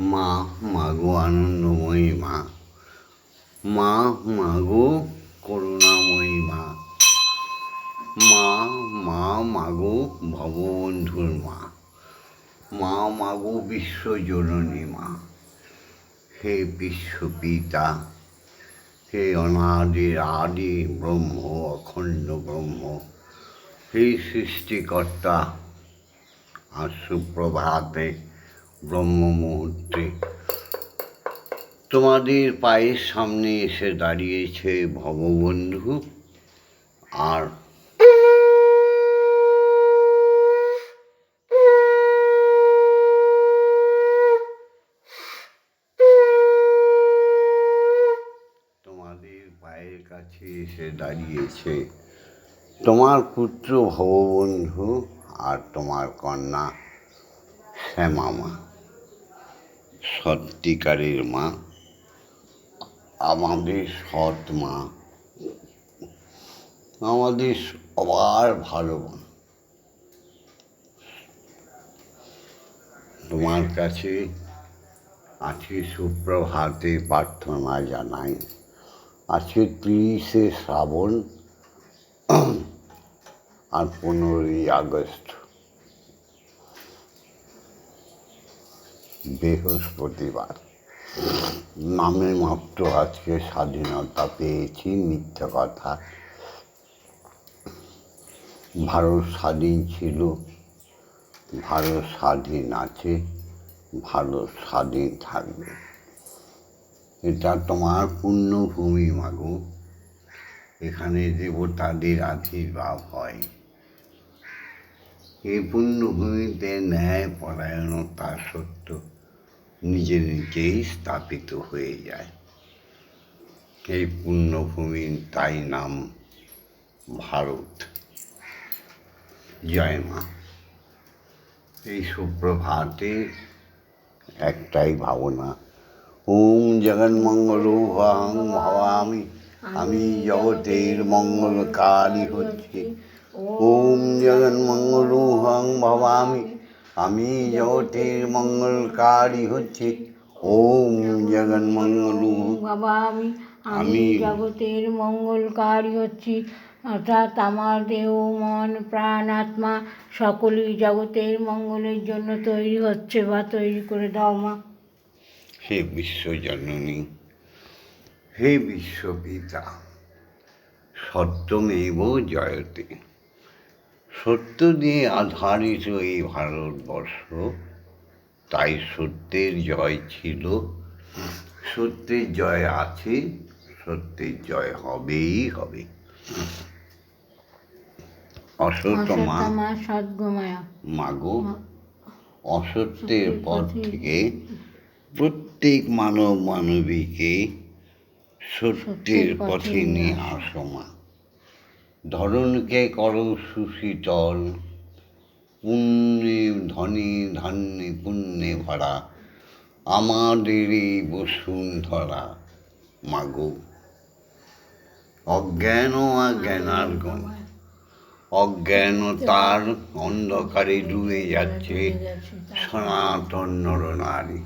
মা মাগো আনন্দময়ী মা মা মাগো করুণাময়ী মা মা মা মাগো ভগবন্ধুর মা। মা মাগো বিশ্বজননী মা। হে বিশ্বপিতা, হে অনাদির আদি ব্রহ্ম, অখণ্ড ব্রহ্ম, হে সৃষ্টিকর্তা, আর সুপ্রভাতে ব্রহ্ম মুহূর্তে তোমাদের পায়ের সামনে এসে দাঁড়িয়েছে ভববন্ধু আর তোমাদের পায়ের কাছে এসে দাঁড়িয়েছে তোমার পুত্র ভববন্ধু আর তোমার কন্যা শ্যামা মা সত্যিকারের মা, আমাদের সৎ মা, আমাদের সবার ভালো মা। তোমার কাছে আজকে সুপ্রভাতে প্রার্থনা জানাই। আজকে তিরিশে শ্রাবণ আর পনেরোই আগস্ট। বৃহস্পতিবার। নামে মাত্র আজকে স্বাধীনতা পেয়েছি, মিথ্যে কথা। ভারত স্বাধীন ছিল, ভারত স্বাধীন আছে, ভারত স্বাধীন থাকবে। এটা তোমার পুণ্যভূমি মাগো। এখানে দেবতাদের আশীর্বাদ হয়। এই পুণ্যভূমিতে ন্যায় পরায়ণতা সত্য। নিজে নিজেই স্থাপিত হয়ে যায়। এই পুণ্যভূমির তাই নাম ভারত। জয় মা। এই সুপ্রভাতে একটাই ভাবনা। ওম জগন্মঙ্গল হং ভবামি। আমি জগতের মঙ্গলকারী হচ্ছি। ওম জগন্মঙ্গল হং ভবামি। আমি জগতের মঙ্গলকারী হচ্ছি। ওম জগন্মঙ্গল। বাবা আমি আমি জগতের মঙ্গলকারী হচ্ছি। অর্থাৎ আমার দেহ মন প্রাণ আত্মা সকলেই জগতের মঙ্গলের জন্য তৈরি হচ্ছে বা তৈরি করে দাও মা। হে বিশ্বজননী হে বিশ্বপিতা সত্যমেব জয়তে। সত্য দিয়ে আধারিত এই ভারতবর্ষ তাই সত্যের জয় ছিল। সত্যের জয় আছে সত্যের জয় হবেই হবে। সদ্গময়া। মাগো অসত্যের পথ থেকে প্রত্যেক মানব মানবীকে সত্যের পথে নিয়ে আসো মা। ধরনকে করো সুশীতল পুণ্যে ধনী ধান্যে পুণ্যে ভরা আমাদের এই বসুন্ধরা মাগো। অজ্ঞান আর জ্ঞানার্গণ অজ্ঞানতার অন্ধকারে ডুবে যাচ্ছে, সনাতন নরনারী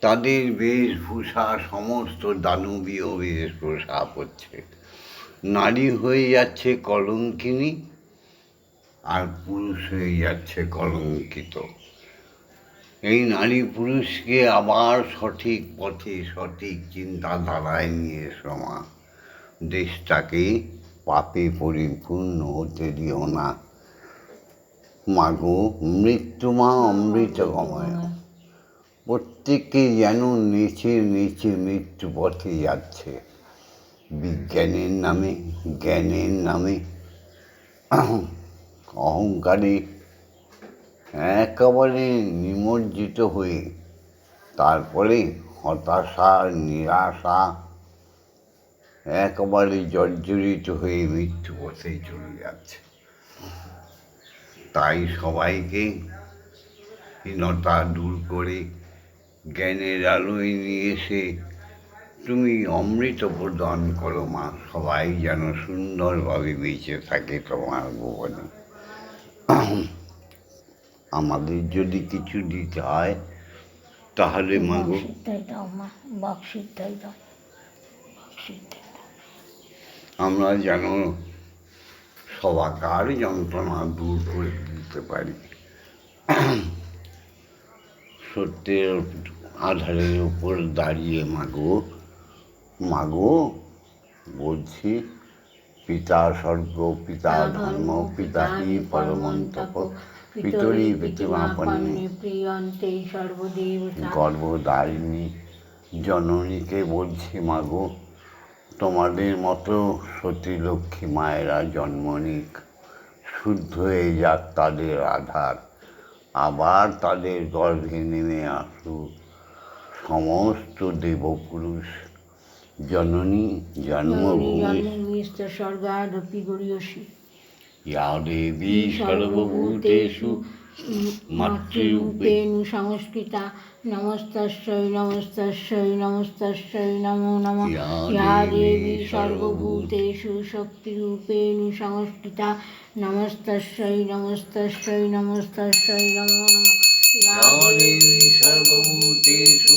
তাদের বেশভূষা সমস্ত দানবীয় বেশ বেশভূষা হচ্ছে। নারী হয়ে যাচ্ছে কলঙ্কিনী আর পুরুষ হয়ে যাচ্ছে কলঙ্কিত। এই নারী পুরুষকে আবার সঠিক পথে সঠিক চিন্তাধারায় নিয়ে সমা দেশটাকে পাপে পরিপূর্ণ হতে দিও না। মাগো মৃত্যুমা অমৃত গময়। প্রত্যেকে যেন নিচে নিচে মৃত্যু পথে যাচ্ছে। বিজ্ঞানের নামে, জ্ঞানের নামে। অহংকারে একেবারে নিমজ্জিত হয়ে, তারপরে হতাশা, নিরাশা একেবারে জর্জরিত হয়ে মৃত্যু পথে চলে যাচ্ছে। তাই সবাইকে হীনতা দূর করে জ্ঞানের আলোয় নিয়ে এসে তুমি অমৃত প্রদান করো মা। সবাই যেন সুন্দরভাবে বেঁচে থাকে তোমার ভুবনে। আমাদের যদি কিছু দিতে হয় তাহলে মা আমরা যেন সবাকার যন্ত্রণা দূর করে দিতে পারি। সত্যের আধারের উপর দাঁড়িয়ে মাগো মাগো বলছি পিতা স্বর্গ পিতা ধর্ম পিতা হি পরমন্তপ পিতরি পিতৃমাপন্নে প্রিয়ন্তে জননীকে বলছি মাগো তোমাদের মতো সতী লক্ষ্মী মায়েরা জন্ম নিক। শুদ্ধ হয়ে যাক তাদের আধার আবার তাদের গর্ভে নেমে আসুক। সমস্ত দেবপুরুষ জননী জন্মভূমি। স্বর্গাদপি গরিয়সি দেবী সর্বভূতেষু মাতৃরূপেণ সংস্কৃতা নমস্তস্যৈ নমস্তস্যৈ নমস্তস্যৈ নমো নম। ইয়া দেবী সর্বভূতেষু শক্তিরূপেণ সংস্কৃতা নমস্তস্যৈ নমস্তস্যৈ নমস্তস্যৈ নমো নম। ইয়া দেবী সর্বভূতেষু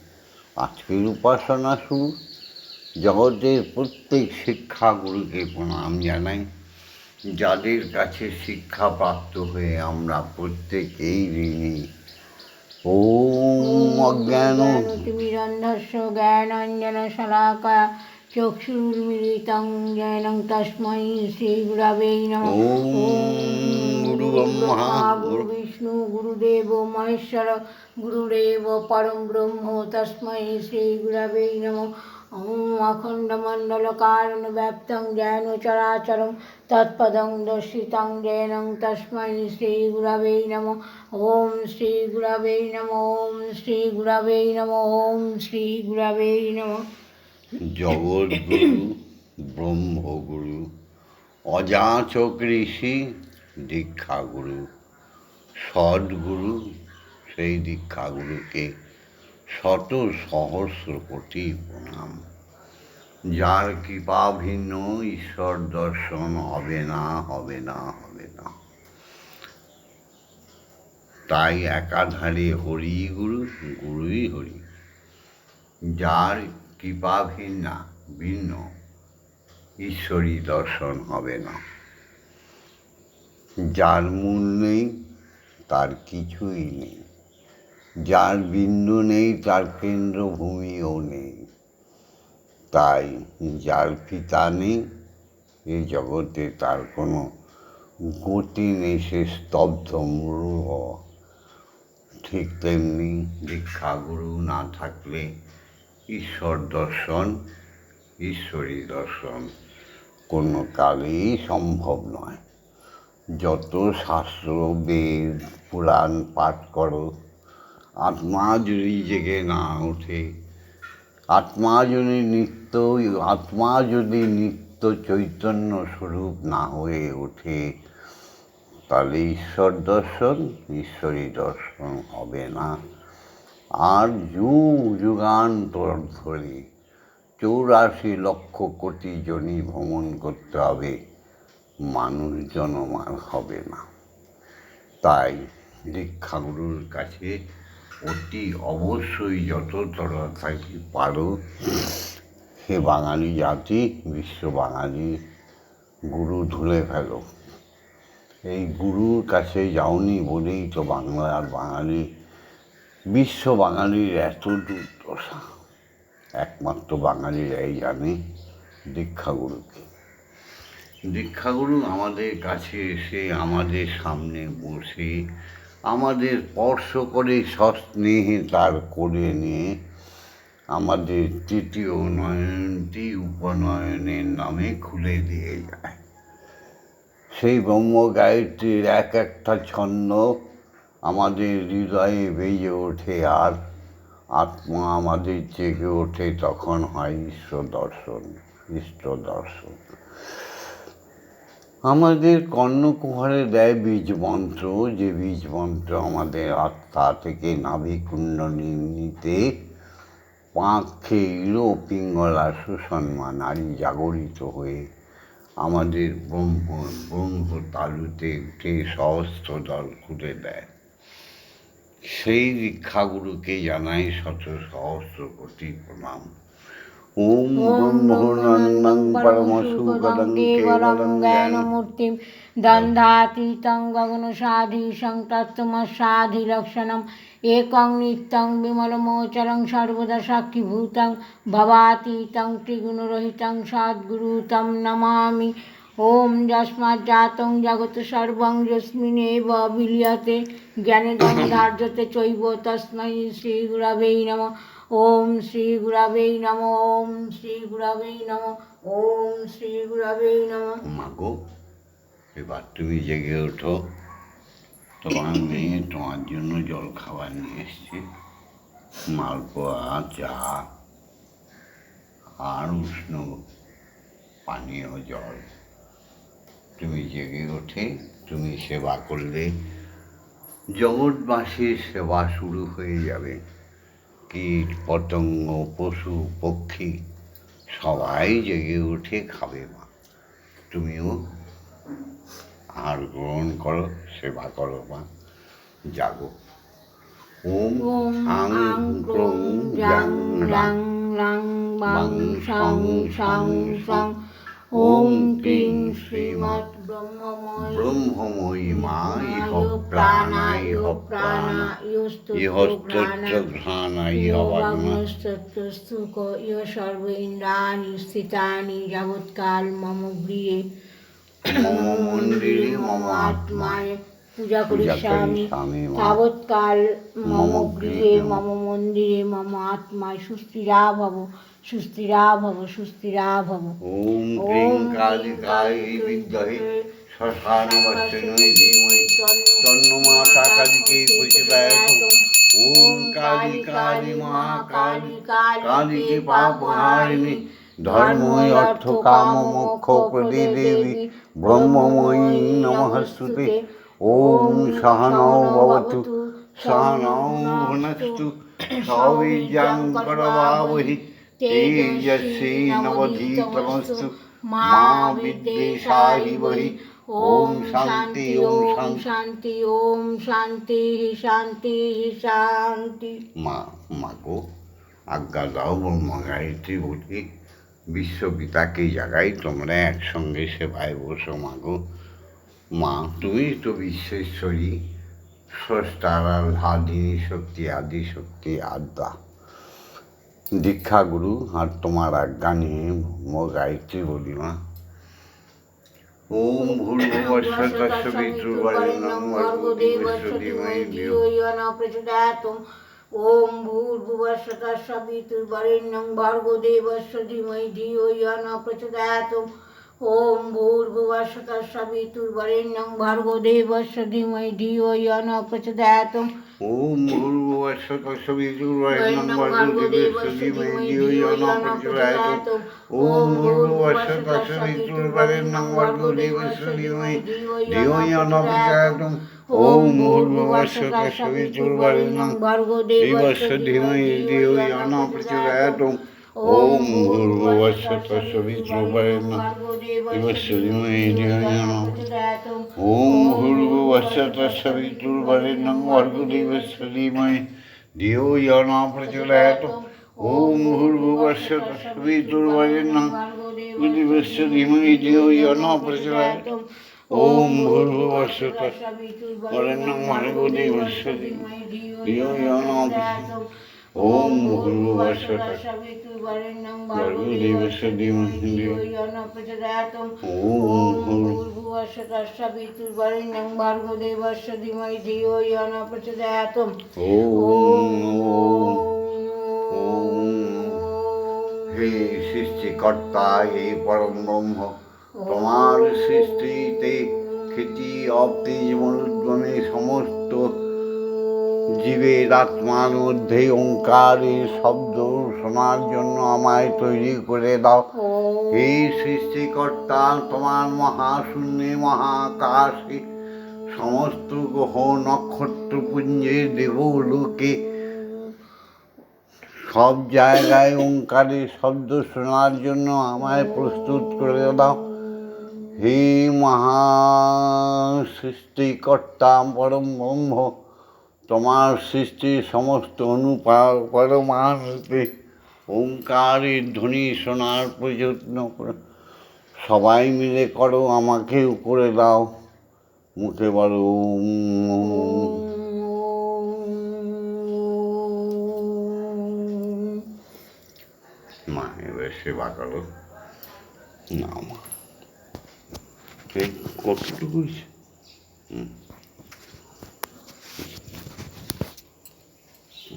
আজকের উপাসনা শুরু। জগতের প্রত্যেক শিক্ষাগুরুকে প্রণাম জানাই। যাদের কাছে শিক্ষা প্রাপ্ত হয়ে আমরা প্রত্যেকেই ঋণী। ও অজ্ঞান। তিমিরন্ধস্য জ্ঞানাঞ্জনশলাকয়া চক্ষুর্মিলিতং জয়নং তস্মৈ শ্রীগুরবে নমঃ গুরু ব্রহ্মা গুরু বিষ্ণু গুরুদেব মহেশ্বর গুরুদেব পরম ব্রহ্ম তস্মৈ শ্রীগুরবে নমঃ ॐ अखण्डमण्डलकारणव्याप्तं जैनचराचरं तत्पदं दर्शितं जैनं तस्मै श्रीगुरवे नमः ॐ श्रीगुरवे नमो ॐ श्रीगुरवे नमो ॐ श्रीगुरवे नमः জগৎগুরু ব্রহ্মগুরু অযাচক ঋষি দীক্ষাগুরু সদ্গুরু, সেই দীক্ষাগুরুকে শত সহস্র কোটি প্রণাম। যার কৃপা ভিন্ন, ঈশ্বর দর্শন হবে না হবে না হবে না। তাই একাধারে হরি গুরু, গুরুই হরি। যার কৃপা ভিন্না। ভিন্ন ঈশ্বরী দর্শন হবে না। যার মূল নেই, তার কিছুই নেই। যার বিন্দু নেই, তার কেন্দ্রভূমিও নেই। তাই যার পিতা নেই, এ জগতে তার কোনো গতি নেই, সে স্তব্ধ মরু ঠিক তেমনি দীক্ষাগুরু না থাকলে ঈশ্বর দর্শন ঈশ্বরী দর্শন। কোনো কালেই সম্ভব নয়। যত শাস্ত্র, বেদ, পুরাণ পাঠ করো, আত্মা যদি জেগে না ওঠে, আত্মা যদি নিত্য, আত্মা যদি নিত্য চৈতন্য স্বরূপ না হয়ে ওঠে, তাহলে ঈশ্বর দর্শন ঈশ্বরী দর্শন হবে না। আর যুগ যুগান্তর ধরে চৌরাশি লক্ষ কোটি জনই ভ্রমণ করতে হবে, মানুষ জনমার হবে না। তাই দীক্ষাগুরুর কাছে অতি অবশ্যই যত তাড়াতাড়ি পারো সে বাঙালি জাতি, বিশ্ব বাঙালি, গুরু ধুলে ফেলো। এই গুরুর কাছে যাওনি বলেই তো বাংলা আর বাঙালি বিশ্ব বাঙালির এত দুর্দশা। একমাত্র বাঙালিরাই জানে, দীক্ষাগুরুকে। দীক্ষাগুরু আমাদের কাছে এসে, আমাদের সামনে বসে, আমাদের স্পর্শ করে সস্নেহে তার করে নিয়ে, আমাদের তৃতীয় নয়নটি উপনয়নের নামে খুলে দিয়ে যায়। সেই ব্রহ্ম গায়ত্রীর এক একটা ছন্দ আমাদের হৃদয়ে বেজে ওঠে আর আত্মা আমাদের জেগে ওঠে তখন হয় ঈশ্বর দর্শন ইষ্ট দর্শন। আমাদের কর্ণকুহরে দেয় বীজ মন্ত্র, যে বীজ মন্ত্র আমাদের আত্মা থেকে নাভি কুণ্ডলিনীতে পাঁখে ইলো পিঙ্গলা সুষন্মা নারী জাগরিত হয়ে আমাদের ব্রহ্ম ব্রহ্ম তালুতে উঠে সহস্র দল খুলে দেয়। সেই দীক্ষাগুরুকে জানাই শত সহস্র কোটি প্রণাম ওম ব্রহ্মণং পরমসুগদং কেবলং জ্ঞানমূর্তিম দন্ধাতীতং একং নিত্যং বিমলমোচরং সর্বদা সাক্ষীভূতং ভবাতীতং ত্রিগুণরহিতং সদ্গুরুতম নমামি ওম যস্মাৎ জাতং জগত সর্বং যস্মিনে বিলিয়াতে জ্ঞানে ধার্যতে চৈব তস্মৈ শ্রীগুরবেই নম। ওম শ্রীগুরবেই নম, ওম শ্রী শ্রীগুরবেই নম, ওম শ্রীগুরবেই নম। মাগো, এবার তুমি জেগে ওঠো। তোমার মেয়ে তোমার জন্য জল খাবার নিয়ে এসছে। মালপোয়া, চা, আর উষ্ণ পানীয় জল। তুমি জেগে ওঠে তুমি সেবা করলে। জগৎবাসীর সেবা শুরু হয়ে যাবে। কীট পতঙ্গ পশু পক্ষী সবাই জেগে উঠে খাবে মা। তুমিও আর গ্রহণ করো সেবা করো মা। জাগো। ওম আং ক্রং রাং রাং। রাং বাং সং সং সং ওম ক্রিং শ্রীমৎ ব্রহ্মময়ী মা ইহ প্রাণা প্রাণা ইহ ইহ প্রাণা প্রাণা ইহ স্তোত্র ইহ বাগ্না ইহ সর্ব ইন্দ্রাণি স্থিতানি যাবৎকাল মম গৃহে মম মন্দিরে মম আত্মায় পূজা করি পূজা করি স্বামী। স্বামী মা। তাবৎকাল মম গৃহে মম। মন্দিরে মম আত্মায় সুস্থিরা ভব সুস্থিরা ভব সুস্থিরা ভব ওম ক্লিং কালিকায় বিদ্মহে শ্মশানবর্ষণে ধীমহি তন্ন মাতা কালিকে প্রচোদয়াত ওম কালী কালী মা কালী কালীকে পাপহারিণী। ধর্ম অর্থ কাম মোক্ষ প্রদে দেবী ব্রহ্মময়ী নমস্তুতে। ওম সহনৌ ভবতু। সহনৌ ভুনস্তু। করবাবহি তেজস্বী নবধীতমস্তু মা বিদ্বেষাহি বহি ওম শান্তি ওম শান্তি শান্তি ওম শান্তি শান্তি মা মাগো আজ্ঞা দাও ব্রহ্ম গায়ত্রী বলি বিশ্বপিতাকে জাগাই তোমরা একসঙ্গে সেবায় বসো মাগো মা, তুমি তো বিশ্বেশ্বরী। স্রষ্টার আধাদিনী শক্তি আদি শক্তি আদ্যা। দীক্ষা গুরু আর তোমার আজ্ঞা নিয়ে গায়ত্রী বলিমা। ওম ভূর্ভুবস্বতস্য পিতৃর্বরেণ্যং ভর্গদেবস্য ধীমহি ধিয়ো ন প্রচোদয়াৎ ওম ভূর্ভুবস্বতস্য পিতৃর্বরেণ্যং ভর্গদেবস্য ধীমহি ধিয়ো ন প্রচোদয়াৎ ওম ভূর্ভুবস্বতস্য পিতৃর্বরেণ্যং ভর্গদেবস্য ধীমহি ধিয়ো ন প্রচোদয়াৎ ओम गुरु सभी गुरुवाय ओम गुरु सभी गुरुवाय नंबर गुरुदेव सभी दियो अनपचायतम ओम गुरु सभी गुरुवाय नंबर गुरुदेव सभी दियो अनपचायतम তস্য পিতৃবরেণ্যং ভর্গদেবস্য ধীমহি ধিয়ো ইয়ো ন প্রচোদয়াৎ ওম ভূর্ভুবস্য তস্য পিতৃবরেণ্যং দেবস্য ধীমহি। ধিয়ো ইয়ো ন প্রচোদয়াৎ ওম ভূর্ভুবস্য তস্য বরেণ্যং ভর্গদেবস্য ধীমহি। ধিয়ো ইয়ো ন প্রচোদয়াৎ ওম ভূর্ভুবস্য তস্য ভর্গদেবস্য ধীমহি ধিয়ো ওম ভূর্ভুবস্য भूर्भुवस्वतस्सवितुर्वरेण्यं भर्गोदेवस्य धीमहि धियो यो न प्रचोदयात् ওম হে সৃষ্টিকর্তা হে পরম ব্রহ্ম তোমার সৃষ্টিতে খ্যাতি অপ্তি মরুদ্গণে সমস্ত জীবের আত্মার মধ্যে ওঙ্কারের শব্দ শোনার জন্য আমায় তৈরি করে দাও। এই সৃষ্টিকর্তা, তোমার মহাশূন্যে মহাকাশে সমস্ত গ্রহ নক্ষত্রপুঞ্জের দেবলোকে সব জায়গায় ওঙ্কারের শব্দ শোনার জন্য আমায় প্রস্তুত করে দাও। হে মহা সৃষ্টিকর্তা, পরম ব্রহ্ম তোমার সৃষ্টির সমস্ত অনুপা পরমাণুতে ওঙ্কারের ধ্বনি শোনার প্রযত্ন করো। সবাই মিলে করো আমাকেও করে দাও। মুখে বলো। মা, এবার সেবা করো। না, মা। কতটুকু।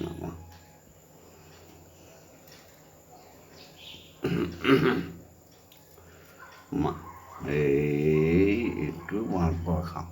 না, মা। মা এই একটু মার পর খাও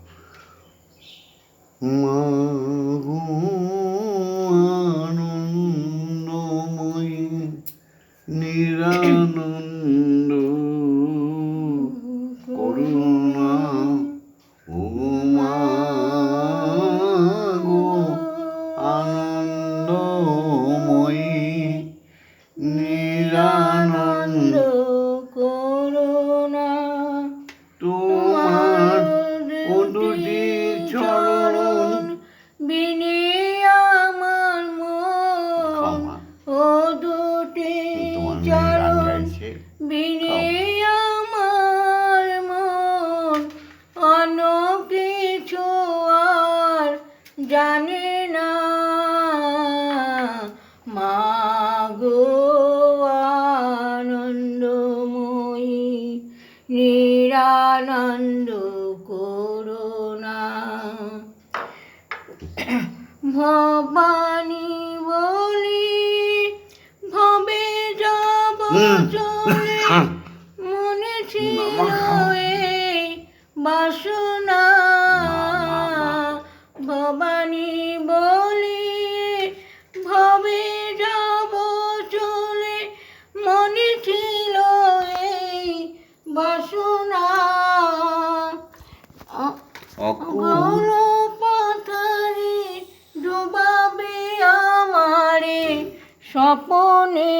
স্বপনে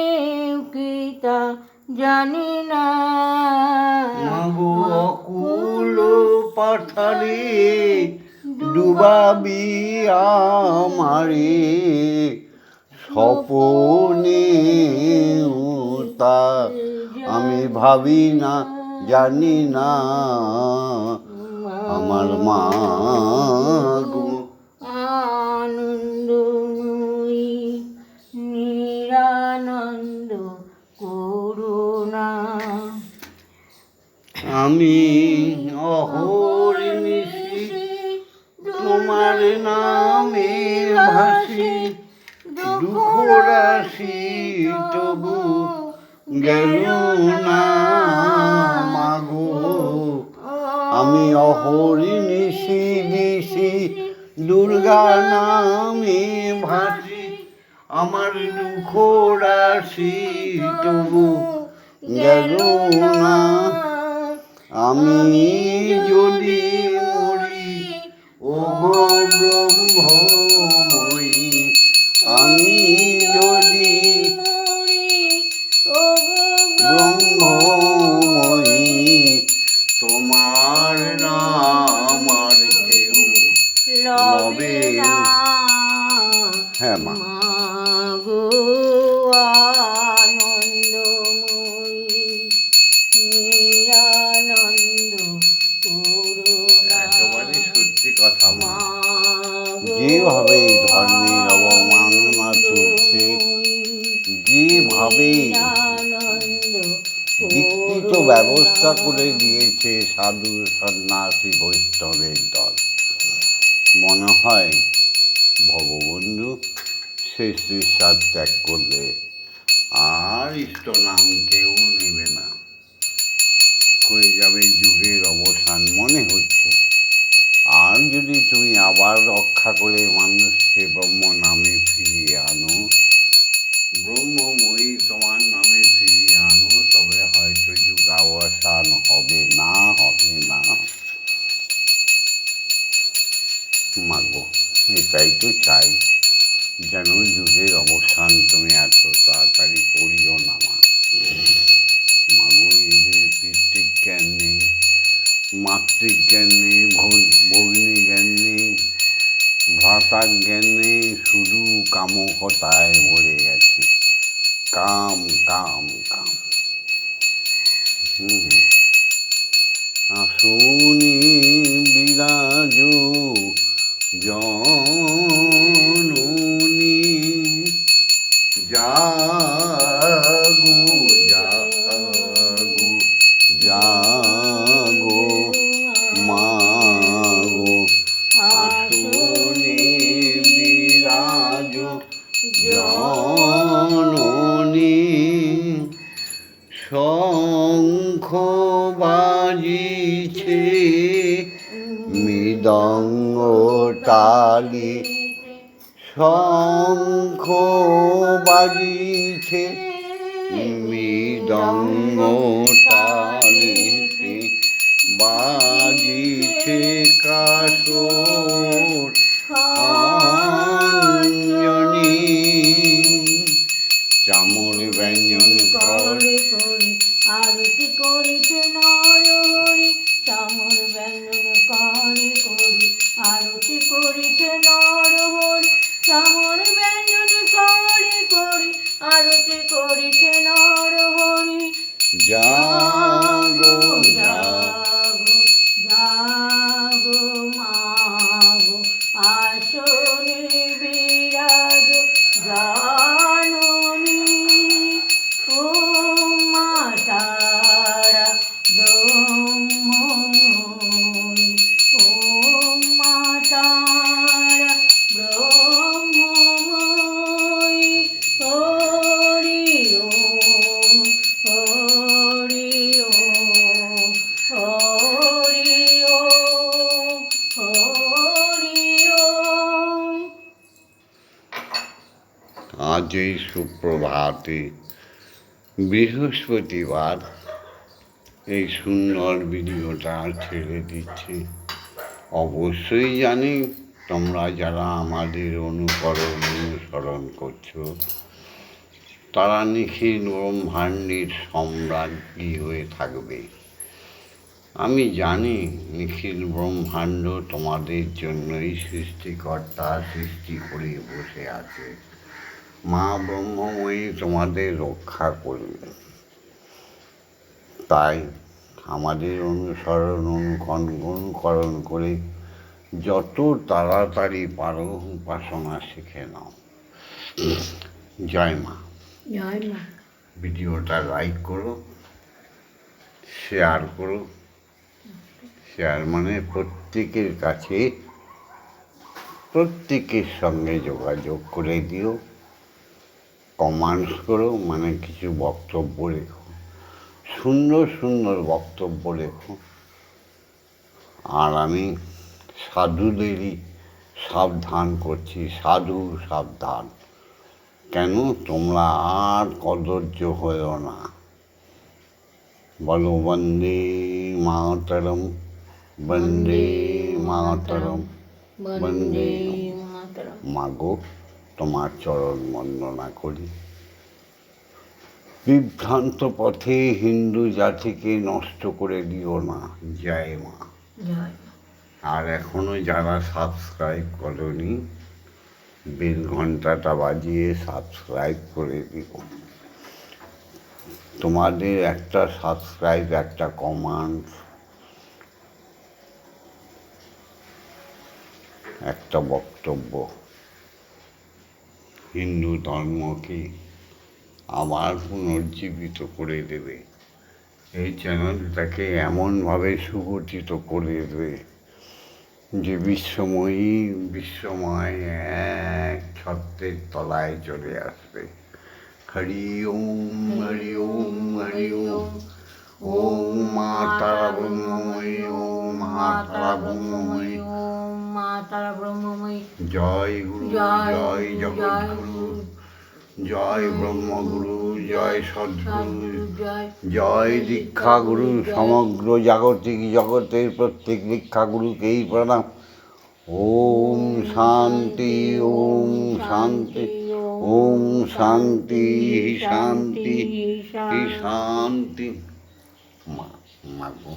কিতা জানি না। মাগো অকুল পাথারে ডুবাবি আমারে স্বপনে তা আমি ভাবি না জানি না। আমার মা নিরানন্দ করুণা। আমি অহরিনিশি তোমার নামে ভাসি দুঃখ রাশি তবু গেল না মাগো। আমি অহরিনিশি দিশি দুর্গা নামে ভাসি আমার দুঃখ রাশি তবু গেল না। আমি যদি মরি ও ব্রহ্মময়ী আমি যদি ব্রহ্মময়ী তোমার নাম আর কেউ লবে হ্যাঁ মা। ব্যবস্থা করে দিয়েছে সাধু সন্ন্যাসী বৈষ্ণবের দল। মনে হয় ভগবন্ধু শেষ নিঃশ্বাস ত্যাগ করলে আর ইষ্ট নাম কেউ নেবে না। হয়ে যাবে যুগের অবসান মনে হচ্ছে। আর যদি তুমি আবার রক্ষা করে মানুষকে ব্রহ্ম নামে ফিরিয়ে আনো ব্রহ্মময়ী তোমার নামে ফিরিয়ে আনো তবে হয়তো যুগাবসান হবে না হবে না। মাগো, এটাই তো চাই। যেন যুগের অবসান তুমি এত তাড়াতাড়ি করিও না, মা। মাগো, এদের পিতৃজ্ঞান নেই, মাতৃজ্ঞান নেই ভগ- ভগ্নী জ্ঞান নেই। ভ্রাতার জ্ঞানে শুধু কামকতায় ভরে গেছে। কাম কাম কাম। হুম আসুনি আজ এই সুপ্রভাতে। বৃহস্পতিবার এই সুন্দর ভিডিওটা ছেড়ে দিচ্ছি। অবশ্যই জানি তোমরা যারা আমাদের অনুকরণ অনুসরণ করছ, তারা নিখিল ব্রহ্মাণ্ডের সম্রাজ্ঞী হয়ে থাকবে। আমি জানি নিখিল ব্রহ্মাণ্ড তোমাদের জন্যই সৃষ্টিকর্তা সৃষ্টি করে বসে আছে। মা ব্রহ্মময়ী তোমাদের রক্ষা করবে। তাই আমাদের অনুসরণ অনুকরণ অনুকরণ করে যত তাড়াতাড়ি পারো উপাসনা শিখে নাও। জয় মা। জয় মা। ভিডিওটা লাইক করো শেয়ার করো। শেয়ার মানে প্রত্যেকের কাছে প্রত্যেকের সঙ্গে যোগাযোগ করে দিও। কমেন্টস করো মানে কিছু বক্তব্য রেখো। সুন্দর সুন্দর বক্তব্য রেখো। আর আমি সাধুদেরই সাবধান করছি সাধু সাবধান। কেন? তোমরা আর কদর্য হয়েও না। বলো বন্দে মাতরম বন্দে মাতরম বন্দে মাতরম। মাগো। তোমার চরণ বন্দনা করি। বিভ্রান্ত পথে হিন্দু জাতিকে নষ্ট করে দিও না। জয় মা। আর এখনও যারা সাবস্ক্রাইব করনি বেল ঘন্টাটা বাজিয়ে সাবস্ক্রাইব করে দিও। তোমাদের একটা সাবস্ক্রাইব একটা কমান্ড একটা বক্তব্য। হিন্দু ধর্মকে আবার পুনর্জীবিত করে দেবে। এই চ্যানেলটাকে এমনভাবে সুগঠিত করে দেবে যে বিশ্বময়ী বিশ্বময় এক ছত্রের তলায় চলে আসবে। হরি ওম হরি ওম হরি ওম ওম মা তারা ব্রহ্মময়ী ওম তারা ব্রহ্মময়ী মা তারা ব্রহ্মময়ী। জয় গুরু জয় জয় গুরু, জগৎগুরু জয় ব্রহ্মগুরু জয় সদ্গুরু। জয় দীক্ষা গুরু সমগ্র জাগতিক জগতের প্রত্যেক দীক্ষা গুরুকেই প্রণাম। ওম শান্তি ওম শান্তি ওম শান্তি শান্তি শান্তি মা মা গো